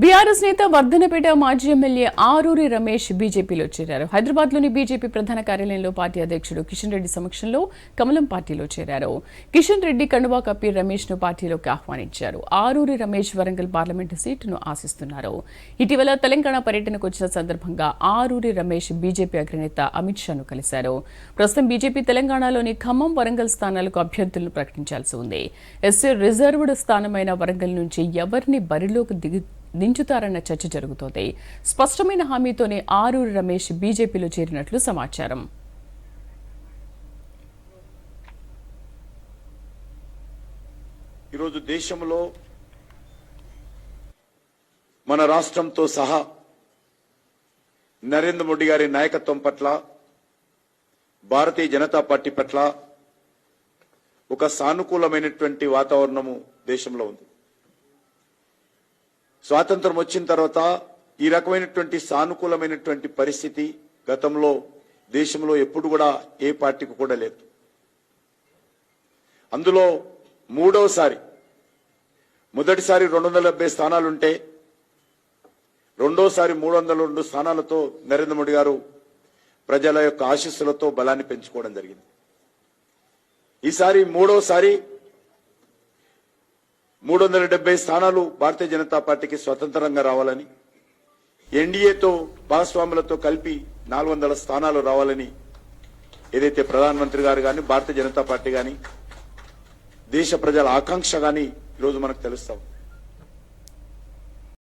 BRS నేత వర్ధనపేట మాజీ MLA Aruri Ramesh బీజేపీలో చేరారు. హైదరాబాద్లోని బీజేపీ ప్రధాన కార్యాలయంలో పార్టీ అధ్యక్షుడు కిషన్ రెడ్డి సమక్షంలో కమలం పార్టీలో చేరారు. కిషన్ రెడ్డి కండువా కప్పి రమేష్ను పార్టీలోకి ఆహ్వానించారు. ఆరూరి రమేష్ వరంగల్ పార్లమెంటు సీటును ఆశిస్తున్నారు. ఇటీవల తెలంగాణ పర్యటనకు వచ్చిన సందర్భంగా ఆరూరి రమేష్ బీజేపీ అగ్రనేత అమిత్ షాను కలిశారు. ప్రస్తుతం బీజేపీ తెలంగాణలోని ఖమ్మం వరంగల్ స్థానాలకు అభ్యర్థులను ప్రకటించాల్సి ఉంది. ఎస్సీ రిజర్వ్డ్ స్థానమైన వరంగల్ నుంచి ఎవరిని బరిలోకి దిగు దించుతారన్న చర్చ జరుగుతోంది. స్పష్టమైన హామీతోనే ఆరూరి రమేష్ బీజేపీలో చేరినట్లు సమాచారం. ఈరోజు దేశంలో మన రాష్ట్రంతో సహా నరేంద్ర మోడీ గారి నాయకత్వం పట్ల భారతీయ జనతా పార్టీ పట్ల ఒక సానుకూలమైనటువంటి వాతావరణము దేశంలో ఉంది. స్వాతంత్రం వచ్చిన తర్వాత ఈ రకమైనటువంటి సానుకూలమైనటువంటి పరిస్థితి గతంలో దేశంలో ఎప్పుడు కూడా ఏ పార్టీకి కూడా లేదు. అందులో మూడవసారి మొదటిసారి రెండు వందల డెబ్బై స్థానాలుంటే రెండోసారి మూడు వందల రెండు స్థానాలతో నరేంద్ర మోడీ గారు ప్రజల యొక్క ఆశీస్సులతో బలాన్ని పెంచుకోవడం జరిగింది. ఈసారి మూడోసారి మూడు వందల డెబ్బై స్థానాలు భారతీయ జనతా పార్టీకి స్వతంత్రంగా రావాలని ఎన్డీఏతో భాగస్వాములతో కలిపి నాలుగు వందల స్థానాలు రావాలని ఏదైతే ప్రధానమంత్రి గారు కానీ భారతీయ జనతా పార్టీ కానీ దేశ ప్రజల ఆకాంక్ష కానీ ఈరోజు మనకు తెలుస్తాం.